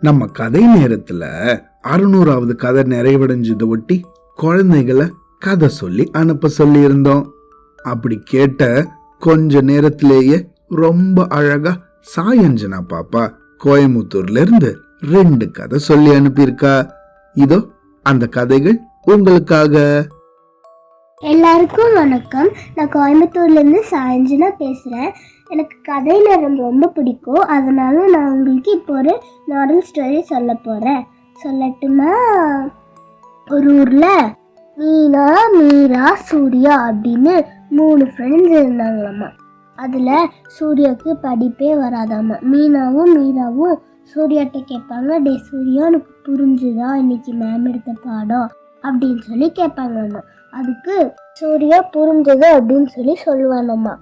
நம்ம கதை நேரத்துல அறுநூறாவது கதை நிறைவடைஞ்சதை ஒட்டி குழந்தைகளை கதை சொல்லி அனுப்ப சொல்லி இருந்தோம் அப்படி கேட்ட கொஞ்ச நேரத்திலேயே ரொம்ப அழகா சாயஞ்சனா பாப்பா கோயம்புத்தூர்ல இருந்து ரெண்டு கதை சொல்லி அனுப்பியிருக்கா. இதோ அந்த கதைகள் உங்களுக்காக. எல்லாருக்கும் வணக்கம். நான் கோயம்புத்தூர்லேருந்து சாயஞ்சனா பேசுகிறேன் எனக்கு கதை நேரம் ரொம்ப பிடிக்கும். அதனால நான் உங்களுக்கு இப்போ ஒரு மாடல் ஸ்டோரி சொல்ல போகிறேன் சொல்லட்டுமா? ஒரு ஊரில் மீனா மீரா சூர்யா அப்படின்னு மூணு ஃப்ரெண்ட்ஸ் இருந்தாங்களாம்மா அதில் சூர்யாவுக்கு படிப்பே வராதாம்மா மீனாவும் மீராவும் சூர்யாட்ட கேட்பாங்க டே சூர்யா எனக்கு புரிஞ்சுதா இன்னைக்கு மேம் எடுத்த பாடம்? அப்படின்னு சொல்லி கேட்பாங்கம்மா அதுக்கு சூர்யா புரிஞ்சது அப்படின்னு சொல்லி சொல்லுவானம்மா.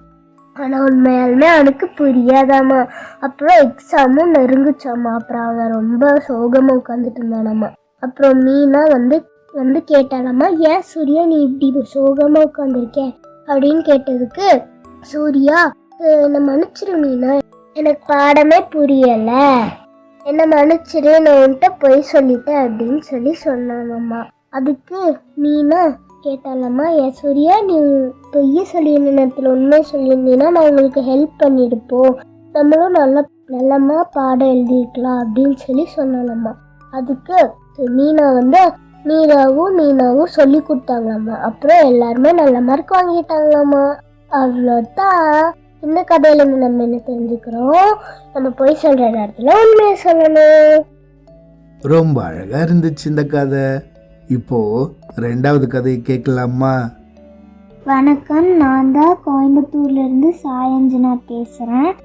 ஆனால் உண்மையாலுமே அவனுக்கு புரியாதாம்மா. அப்புறம் எக்ஸாமும் நெருங்குச்சாம்மா. அப்புறம் அவன் ரொம்ப சோகமாக உட்காந்துட்டு இருந்தானாம்மா. அப்புறம் மீனா வந்து வந்து கேட்டாலாம்மா ஏன் சூர்யா நீ இப்படி சோகமாக உட்காந்துருக்க அப்படின்னு கேட்டதுக்கு சூர்யா என்னை மன்னிச்சிரு மீனா. எனக்கு பாடமே புரியலை. என்னை மன்னிச்சிரு நான் உன்கிட்ட பொய் சொல்லிட்டேன் அப்படின்னு சொல்லி சொன்னானம்மா. அதுக்கு மீனா கேட்டாலம்மா என் சூர்யா நீ பொய்ய சொல்லியிருந்த நேரத்தில் உண்மை சொல்லியிருந்தீங்கன்னா நான் உங்களுக்கு ஹெல்ப் பண்ணியிருப்போம் நம்மளும் நல்லா நல்லம்மா பாடம் எழுதிருக்கலாம் அப்படின்னு சொல்லி சொன்னாலம்மா. அதுக்கு மீனா வந்து மீனாவும் மீனாவும் சொல்லி கொடுத்தாங்களாம்மா. அப்புறம் எல்லாருமே நல்ல மார்க் வாங்கிட்டாங்களாம்மா. அவ்வளோதான் இந்த கதையிலேருந்து நம்ம என்ன தெரிஞ்சுக்கிறோம்? நம்ம பொய் சொல்கிற நேரத்தில் உண்மையை சொல்லணும். ரொம்ப அழகாக இருந்துச்சு இந்த கதை. இப்போ ரெண்டாவது கதையை கேட்கலாமா? வணக்கம் நான் தான் கோயம்புத்தூர்லேருந்து சாயஞ்சனா பேசுகிறேன்.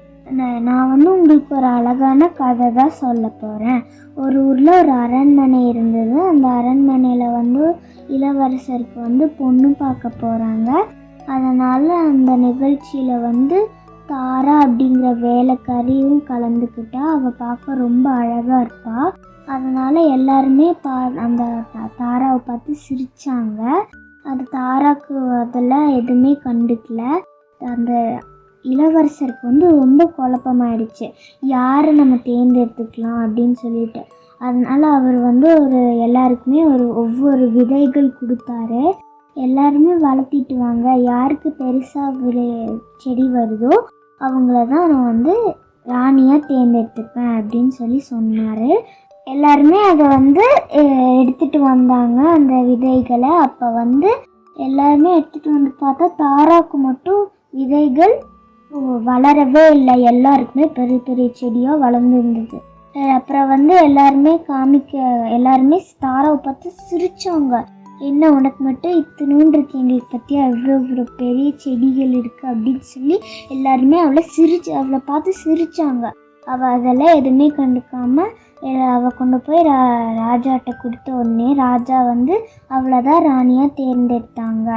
நான் வந்து உங்களுக்கு ஒரு அழகான கதை தான் சொல்ல போகிறேன். ஒரு ஊரில் ஒரு அரண்மனை இருந்தது. அந்த அரண்மனையில் வந்து இளவரசருக்கு வந்து பொண்ணு பார்க்க போகிறாங்க. அதனால் அந்த நிகழ்ச்சியில் வந்து தாரா அப்படிங்கிற வேலைக்காரியும் கலந்துக்கிட்டா. அவள் பார்க்க ரொம்ப அழகாக இருப்பா. அதனால் எல்லாருமே பா அந்த தாராவை பார்த்து சிரித்தாங்க அது தாராக்கு அதெல்லாம் எதுவுமே கண்டுக்கல. அந்த இளவரசருக்கு வந்து ரொம்ப குழப்பமாயிடுச்சு. யாரை நம்ம தேர்ந்தெடுத்துக்கலாம் அப்படின்னு சொல்லிட்டு. அதனால் அவர் வந்து ஒரு எல்லாருக்குமே ஒரு ஒவ்வொரு விதைகள் கொடுத்தாரு. எல்லாருமே வளர்த்திட்டு வாங்க. யாருக்கு பெருசாக விளை செடி வருதோ அவங்கள தான் நான் வந்து ராணியாக தேர்ந்தெடுத்துப்பேன் அப்படின்னு சொல்லி சொன்னார். எல்லாருமே அதை வந்து எடுத்துகிட்டு எடுத்துட்டு வந்தாங்க அந்த விதைகளை. அப்போ வந்து எல்லாருமே எடுத்துகிட்டு வந்து பார்த்தா தாராக்கு மட்டும் விதைகள் வளரவே இல்லை. எல்லாருக்குமே பெரிய பெரிய செடியாக வளர்ந்துருந்தது. அப்புறம் வந்து எல்லாருமே காமிக்க எல்லாருமே தாராவை பார்த்து சிரிச்சாங்க. என்ன உனக்கு மட்டும் இத்தினூண்டு இருக்கு எங்களுக்கு பற்றி அவ்வளோ இவ்வளோ பெரிய செடிகள் இருக்குது அப்படின்னு சொல்லி எல்லாருமே அவளை சிரிச்சு அவளை பார்த்து சிரித்தாங்க அவள் அதெல்லாம் எதுவுமே கண்டுக்காமல் அவள் கொண்டு போய் ரா ராஜாட்ட கொடுத்த உடனே ராஜா வந்து அவளை தான் ராணியாக தேர்ந்தெடுத்தாங்க.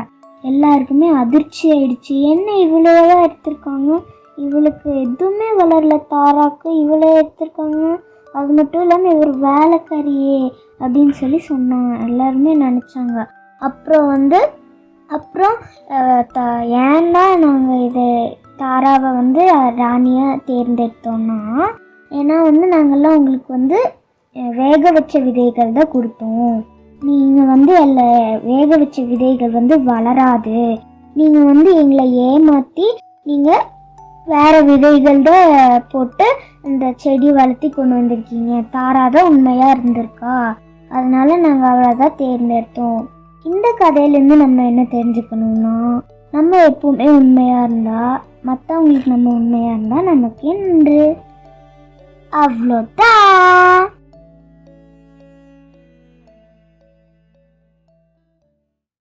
எல்லாருக்குமே அதிர்ச்சி ஆயிடுச்சு. என்ன இவ்வளோதான் எடுத்திருக்காங்க? இவளுக்கு எதுவுமே வளரல. தாராக்கு இவ்வளோ எடுத்திருக்காங்க. அது மட்டும் இல்லாமல் இவர் வேலைக்காரியே அப்படின்னு சொல்லி சொன்னாங்க. எல்லாருமே நினச்சாங்க. அப்புறம் வந்து அப்புறம் த ஏன்னா நாங்கள் இதை தாராவை வந்து ராணியாக தேர்ந்தெடுத்தோன்னா ஏன்னா வந்து நாங்கள்லாம் உங்களுக்கு வந்து வேக வச்ச விதைகள் தான் கொடுத்தோம். நீங்கள் வந்து எல்லா வேக வச்ச விதைகள் வந்து வளராது. நீங்கள் வந்து எங்களை ஏமாற்றி நீங்கள் வேறு விதைகள் தான் போட்டு இந்த செடி வளர்த்தி கொண்டு வந்திருக்கீங்க. தாரா தான் உண்மையாக இருந்திருக்கா? அதனால நாங்கள் அவளை தான் தேர்ந்தெடுத்தோம். இந்த கதையிலேருந்து நம்ம என்ன தெரிஞ்சுக்கணும்னா நம்ம எப்பவுமே உண்மையாக இருந்தால் மற்றவங்களுக்கு நம்ம உண்மையாக இருந்தால் நமக்கு என்று அவ்வளோதான்